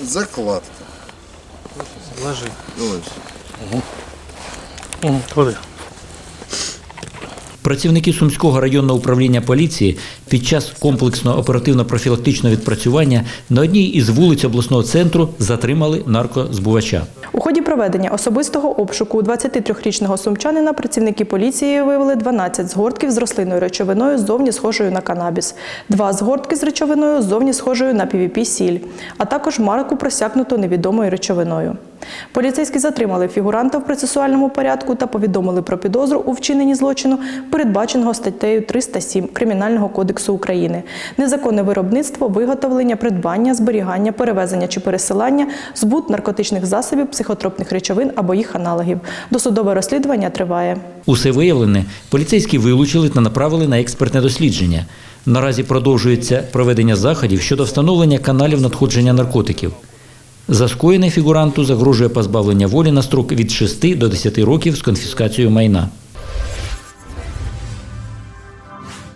Закладка. Ложи. Ось. Клади. Працівники Сумського районного управління поліції під час комплексного оперативно-профілактичного відпрацювання на одній із вулиць обласного центру затримали наркозбувача. У ході проведення особистого обшуку 23-річного сумчанина працівники поліції виявили 12 згортків з рослинною речовиною зовні схожою на канабіс, два згортки з речовиною зовні схожою на PVP-сіль, а також марку просякнуту невідомою речовиною. Поліцейські затримали фігуранта в процесуальному порядку та повідомили про підозру у вчиненні злочину, передбаченого статтею 307 Кримінального кодексу України, незаконне виробництво, виготовлення, придбання, зберігання, перевезення чи пересилання, збут наркотичних засобів, психотропних речовин або їх аналогів. Досудове розслідування триває. Усе виявлене поліцейські вилучили та направили на експертне дослідження. Наразі продовжується проведення заходів щодо встановлення каналів надходження наркотиків. За скоєне фігуранту загрожує позбавлення волі на строк від 6 до 10 років з конфіскацією майна.